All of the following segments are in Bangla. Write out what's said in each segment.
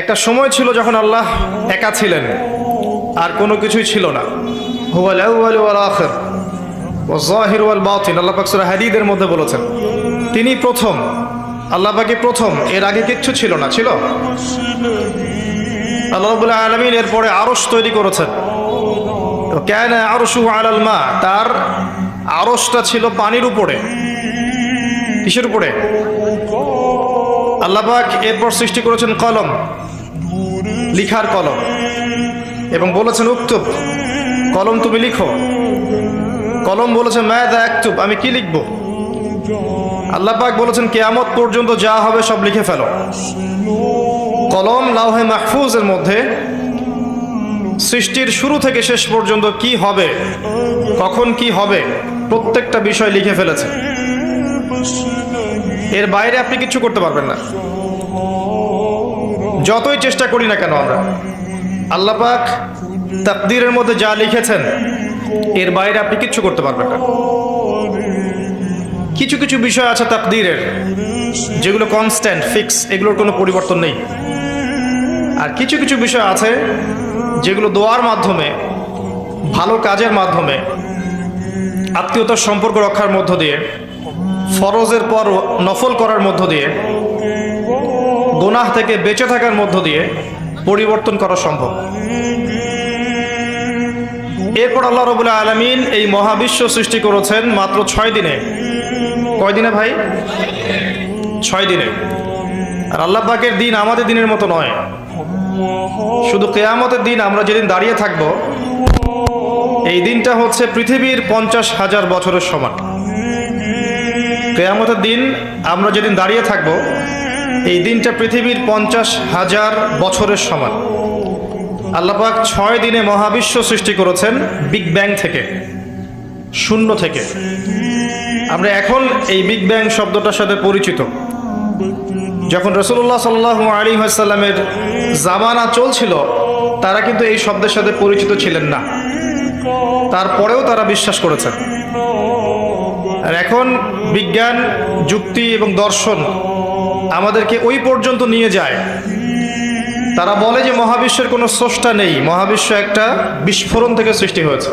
একটা সময় ছিল যখন আল্লাহ একা ছিলেন, আর কোনো কিছুই ছিল না। হুয়াল আউয়াল ওয়াল আখির ওয়া আল্লাহ পাক সূরা মধ্যে বলেছেন, তিনি প্রথম, আল্লাহ পাকে প্রথম, এর আগে কিচ্ছু ছিল না। ছিল? আল্লাহ রাব্বুল আলামিন এরপরে আরশ তৈরি করেছেন। কেন আরশু আলাল মা, তার আরশটা ছিল পানির উপরে। কিসের উপরে? আল্লাহ পাক এরপর সৃষ্টি করেছেন কলম, লিখার কলম এবং বলেছেন, উক্তুব, কলম তুমি লিখো। কলম বলেছে, ম্যাদা একতুব, আমি কি লিখব? আল্লাহ পাক বলেছেন, কেয়ামত পর্যন্ত যা হবে সব লিখে ফেলো। কলম লাউহে মাহফুজের মধ্যে সৃষ্টির শুরু থেকে শেষ পর্যন্ত কি হবে, কখন কি হবে, প্রত্যেকটা বিষয় লিখে ফেলেছে। এর বাইরে আপনি কিছু করতে পারবেন না। যতই চেষ্টা করি না কেন আমরা। আল্লাহ পাক তাকদীরের মধ্যে যা লিখেছেন, এর বাইরে আপনি কিচ্ছু করতে পারবেন না। কিছু কিছু বিষয় আছে তাকদীরের, যেগুলো কনস্ট্যান্ট ফিক্স এগুলোর কোনো পরিবর্তন নেই। আর কিছু কিছু বিষয় আছে, যেগুলো দোয়ার মাধ্যমে, ভালো কাজের মাধ্যমে, আত্মীয়তার সম্পর্ক রক্ষার মধ্য দিয়ে ফরজের পর নফল করার মধ্য দিয়ে, গোনাহ থেকে বেঁচে থাকার মধ্য দিয়ে পরিবর্তন করা সম্ভব। এরপর আল্লাহ রবুল্লাহ আলমিন এই মহাবিশ্ব সৃষ্টি করেছেন মাত্র ছয় দিনে। কয় দিনে ভাই? ছয় দিনে। আর আল্লাহ পাকের দিন আমাদের দিনের মতো নয়। শুধু কেয়ামতের দিন আমরা যেদিন দাঁড়িয়ে থাকব, এই দিনটা হচ্ছে পৃথিবীর পঞ্চাশ হাজার বছরের সমান। কেয়ামতের দিন আমরা যেদিন দাঁড়িয়ে থাকব, এই দিনটা পৃথিবীর পঞ্চাশ হাজার বছরের সমান। আল্লাপাক ছয় দিনে মহাবিশ্ব সৃষ্টি করেছেন বিগ ব্যাং থেকে, শূন্য থেকে। আমরা এখন এই বিগ ব্যাং শব্দটার সাথে পরিচিত। যখন রসুল্লাহ সাল্লাহ আলী আসাল্লামের জামানা চলছিল, তারা কিন্তু এই শব্দের সাথে পরিচিত ছিলেন না। তারপরেও তারা বিশ্বাস করেছেন। এখন বিজ্ঞান, যুক্তি এবং দর্শন আমাদেরকে ওই পর্যন্ত নিয়ে যায়। তারা বলে যে মহাবিশ্বের কোনো স্রষ্টা নেই। মহাবিশ্ব একটা বিস্ফোরণ থেকে সৃষ্টি হয়েছে।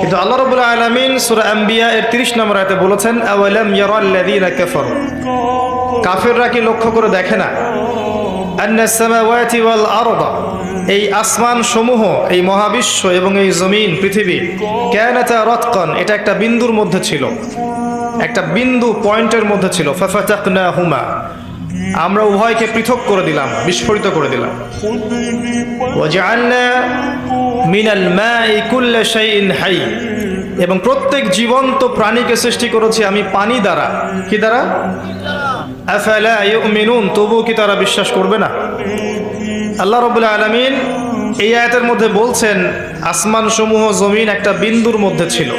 কিন্তু আল্লাহ রবুল্লাহ আলমিন সুরা আম্বিয়া এর তিরিশ নম্বর আয়তে বলেছেন কাফেররা কি লক্ষ্য করে দেখে না? এই আসমান সমূহ এই মহাবিশ্ব এবং এই জমিন, পৃথিবী, কানাতা রাতকান, এটা একটা বিন্দুর মধ্যে ছিল। একটা বিন্দু পয়েন্টের মধ্যে ছিল। ফাফাতাকনাহুমা। আমরা উভয়কে পৃথক করে দিলাম, বিস্ফোরিত করে দিলাম। মিনাল হাই। এবং প্রত্যেক জীবন্ত প্রাণীকে সৃষ্টি করেছি আমি পানি দ্বারা। কি দ্বারা? তবুও কি তারা বিশ্বাস করবে না? আল্লাহ রবুল্লা আলমিন এই আয়াতের মধ্যে বলছেন আসমান সমূহ জমিন একটা বিন্দুর মধ্যে ছিল।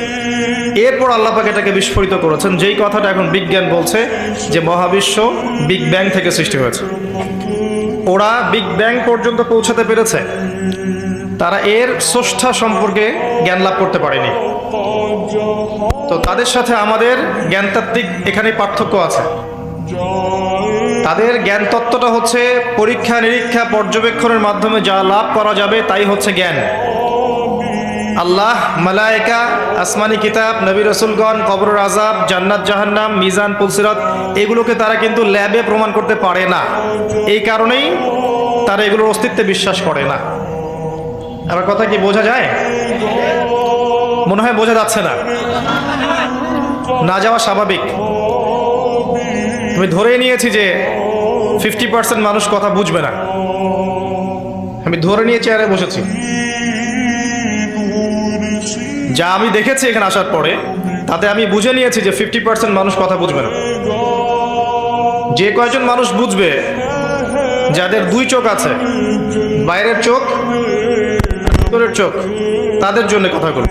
এরপর আল্লাহ পাক এটাকে বিস্ফোরিত করেছেন। যেই কথাটা এখন বিজ্ঞান বলছে যে মহাবিশ্ব বিগ ব্যাং থেকে সৃষ্টি হয়েছে। ওরা বিগ ব্যাং পর্যন্ত পৌঁছাতে পেরেছে। তারা এর স্রষ্টা সম্পর্কে জ্ঞান লাভ করতে পারেনি। তো তাদের সাথে আমাদের জ্ঞানতাত্ত্বিক এখানে পার্থক্য আছে। তাদের জ্ঞান তত্ত্বটা হচ্ছে পরীক্ষা, নিরীক্ষা, পর্যবেক্ষণের মাধ্যমে যা লাভ করা যাবে তাই হচ্ছে জ্ঞান। আল্লাহ, মালায়েকা, আসমানি কিতাব, নবী রসুলগণ কবর আজাব জান্নাত, জাহান্নাম, মিজান পুলসিরাত এগুলোকে তারা কিন্তু ল্যাবে প্রমাণ করতে পারে না। এই কারণেই তারা এগুলোর অস্তিত্বে বিশ্বাস করে না। আমার কথা কি বোঝা যায়? মনে হয় বোঝা যাচ্ছে না। না যাওয়া স্বাভাবিক। আমি ধরে নিয়েছি যে ফিফটি পার্সেন্ট মানুষ কথা বুঝবে না। আমি ধরে নিয়ে চেয়ারে বসেছি। যা আমি দেখেছি এখানে আসার পরে, তাতে আমি বুঝে নিয়েছি যে ফিফটি পার্সেন্ট মানুষ কথা বুঝবে না। যে কয়জন মানুষ বুঝবে, যাদের দুই চোখ আছে, বাইরের চোখ, ভিতরের চোখ, তাদের জন্য কথাগুলো